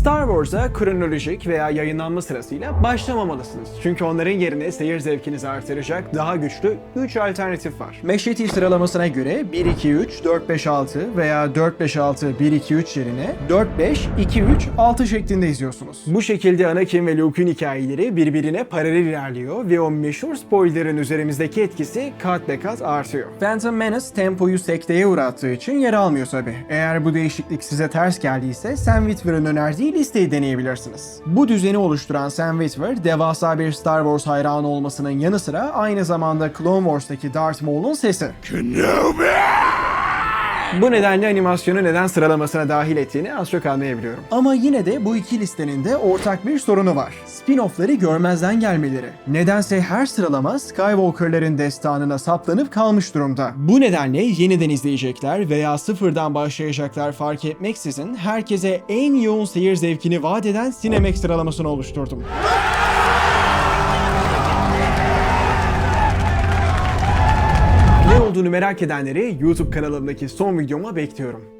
Star Wars'a kronolojik veya yayınlanma sırasıyla başlamamalısınız. Çünkü onların yerine seyir zevkinizi artıracak daha güçlü 3 alternatif var. Meşreti sıralamasına göre 1 2 3 4 5 6 veya 4 5 6 1 2 3 yerine 4 5 2 3 6 şeklinde izliyorsunuz. Bu şekilde Anakin ve Luke'un hikayeleri birbirine paralel ilerliyor ve o meşhur spoiler'ın üzerimizdeki etkisi kat be kat artıyor. Phantom Menace tempoyu sekteye uğrattığı için yer almıyor tabi. Eğer bu değişiklik size ters geldiyse Sam Witwer'ın önerdiği listeyi deneyebilirsiniz. Bu düzeni oluşturan Sam Witwer, devasa bir Star Wars hayranı olmasının yanı sıra aynı zamanda Clone Wars'taki Darth Maul'un sesi. Bu nedenle animasyonu neden sıralamasına dahil ettiğini az çok anlayabiliyorum. Ama yine de bu iki listenin de ortak bir sorunu var. Spin-off'ları görmezden gelmeleri. Nedense her sıralama Skywalker'ların destanına saplanıp kalmış durumda. Bu nedenle yeniden izleyecekler veya sıfırdan başlayacaklar fark etmeksizin herkese en yoğun seyir zevkini vaat eden Cinemax sıralamasını oluşturdum. Olduğunu merak edenleri YouTube kanalımdaki son videoma bekliyorum.